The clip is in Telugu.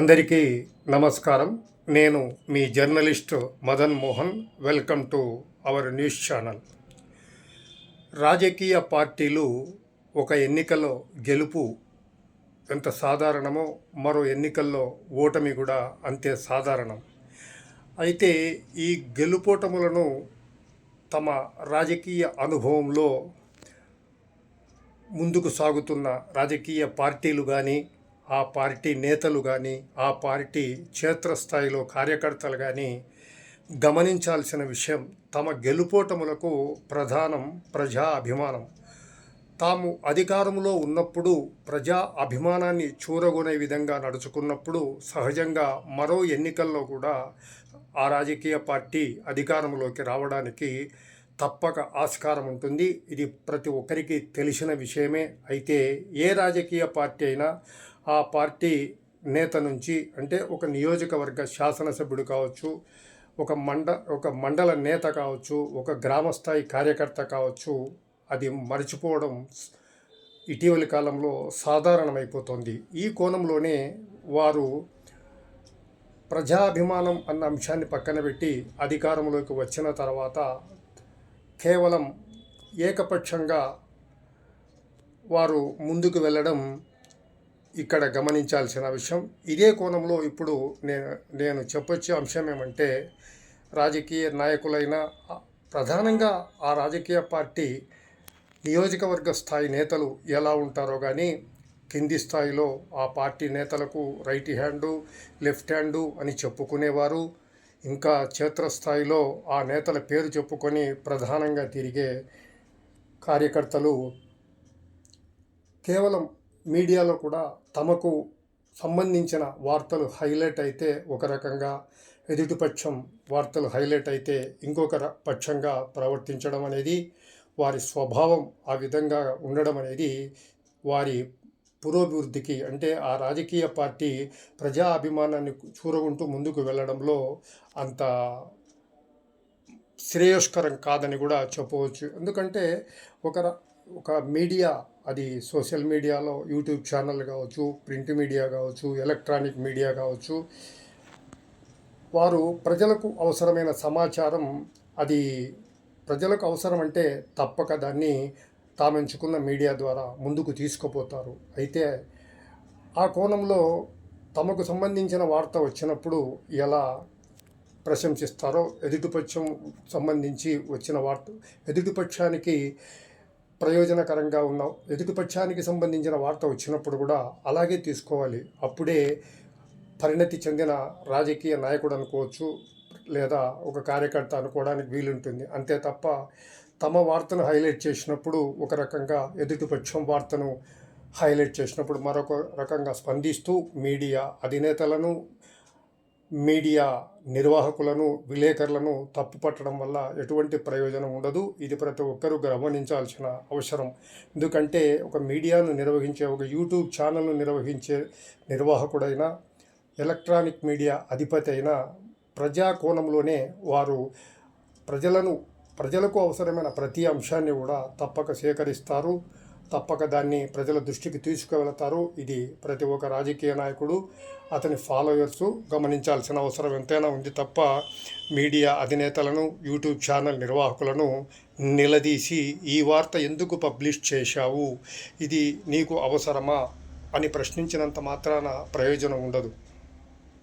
అందరికీ నమస్కారం. నేను మీ journalist Madan Mohan. Welcome to our news channel. రాజకీయ పార్టీలు ఒక ఎన్నికలో గెలుపు ఎంత సాధారణమో మరో ఎన్నికల్లో ఓటమి కూడా అంతే సాధారణం. అయితే ఈ గెలుపోటములను తమ రాజకీయ అనుభవంలో ముందుకు సాగుతున్న రాజకీయ పార్టీలు కానీ ఆ పార్టీ నేతలు కానీ ఆ పార్టీ క్షేత్రస్థాయిలో కార్యకర్తలు కానీ గమనించాల్సిన విషయం తమ గెలుపోటములకు ప్రధానం ప్రజా అభిమానం. తాము అధికారంలో ఉన్నప్పుడు ప్రజా అభిమానాన్ని చూరగొనే విధంగా నడుచుకున్నప్పుడు సహజంగా మరో ఎన్నికల్లో కూడా ఆ రాజకీయ పార్టీ అధికారంలోకి రావడానికి తప్పక ఆస్కారం ఉంటుంది. ఇది ప్రతి ఒక్కరికి తెలిసిన విషయమే. అయితే ఏ రాజకీయ పార్టీ అయినా ఆ పార్టీ నేత నుంచి అంటే ఒక నియోజకవర్గ శాసనసభ్యుడు కావచ్చు ఒక మండ ఒక మండల నేత కావచ్చు ఒక గ్రామస్థాయి కార్యకర్త కావచ్చు అది మర్చిపోవడం ఇటీవలి కాలంలో సాధారణమైపోతుంది. ఈ కోణంలోనే వారు ప్రజాభిమానం అన్న అంశాన్ని పక్కన పెట్టి అధికారంలోకి వచ్చిన తర్వాత కేవలం ఏకపక్షంగా వారు ముందుకు వెళ్ళడం ఇక్కడ గమనించాల్సిన విషయం. ఇదే కోణంలో ఇప్పుడు నేను నేను చెప్పొచ్చే అంశం ఏమంటే రాజకీయ నాయకులైన ప్రధానంగా ఆ రాజకీయ పార్టీ నియోజకవర్గ స్థాయి నేతలు ఎలా ఉంటారో కానీ కింది స్థాయిలో ఆ పార్టీ నేతలకు రైట్ హ్యాండు లెఫ్ట్ హ్యాండు అని చెప్పుకునేవారు. ఇంకా క్షేత్రస్థాయిలో ఆ నేతల పేరు చెప్పుకొని ప్రధానంగా తిరిగే కార్యకర్తలు కేవలం మీడియాలో కూడా తమకు సంబంధించిన వార్తలు హైలైట్ అయితే ఒక రకంగా ఎదుటిపక్షం వార్తలు హైలైట్ అయితే ఇంకొక పక్షంగా ప్రవర్తించడం అనేది వారి స్వభావం ఆ విధంగా ఉండడం అనేది వారి పురోభివృద్ధికి అంటే ఆ రాజకీయ పార్టీ ప్రజా అభిమానాన్ని చూరగుంటూ ముందుకు వెళ్ళడంలో అంత శ్రేయస్కరం కాదని కూడా చెప్పవచ్చు. ఎందుకంటే ఒక ఒక మీడియా అది సోషల్ మీడియాలో యూట్యూబ్ ఛానల్ కావచ్చు ప్రింట్ మీడియా కావచ్చు ఎలక్ట్రానిక్ మీడియా కావచ్చు వారు ప్రజలకు అవసరమైన సమాచారం అది ప్రజలకు అవసరం అంటే తప్పక దాన్ని తాము ఎంచుకున్న మీడియా ద్వారా ముందుకు తీసుకుపోతారు. అయితే ఆ కోణంలో తమకు సంబంధించిన వార్త వచ్చినప్పుడు ఎలా ప్రశంసిస్తారో ఎదుటిపక్షం సంబంధించి వచ్చిన వార్త ఎదుటిపక్షానికి ప్రయోజనకరంగా ఉన్న. ఎదుటిపక్షానికి సంబంధించిన వార్త వచ్చినప్పుడు కూడా అలాగే తీసుకోవాలి. అప్పుడే పరిణతి చెందిన రాజకీయ నాయకుడు అనుకోవచ్చు లేదా ఒక కార్యకర్త అనుకోవడానికి వీలుంటుంది. అంతే తప్ప తమ వార్తను హైలైట్ చేసినప్పుడు ఒక రకంగా ఎదుటిపక్షం వార్తను హైలైట్ చేసినప్పుడు మరొక రకంగా స్పందిస్తూ మీడియా అధినేతలను మీడియా నిర్వాహకులను విలేకరులను తప్పుపట్టడం వల్ల ఎటువంటి ప్రయోజనం ఉండదు. ఇది ప్రతి ఒక్కరూ గమనించాల్సిన అవసరం. ఎందుకంటే ఒక మీడియాను నిర్వహించే ఒక యూట్యూబ్ ఛానల్ను నిర్వహించే నిర్వాహకుడైన ఎలక్ట్రానిక్ మీడియా అధిపతి అయిన ప్రజా కోణంలోనే వారు ప్రజలను ప్రజలకు అవసరమైన ప్రతి అంశాన్ని కూడా తప్పక సేకరిస్తారు. తప్పక దాన్ని ప్రజల దృష్టికి తీసుకువెళతారు. ఇది ప్రతి ఒక్క రాజకీయ నాయకుడు అతని ఫాలోయర్స్ గమనించాల్సిన అవసరం ఎంతైనా ఉంది తప్ప మీడియా అధినేతలను యూట్యూబ్ ఛానల్ నిర్వాహకులను నిలదీసి ఈ వార్త ఎందుకు పబ్లిష్ చేశావు? ఇది నీకు అవసరమా? అని ప్రశ్నించినంత మాత్రాన ప్రయోజనం ఉండదు.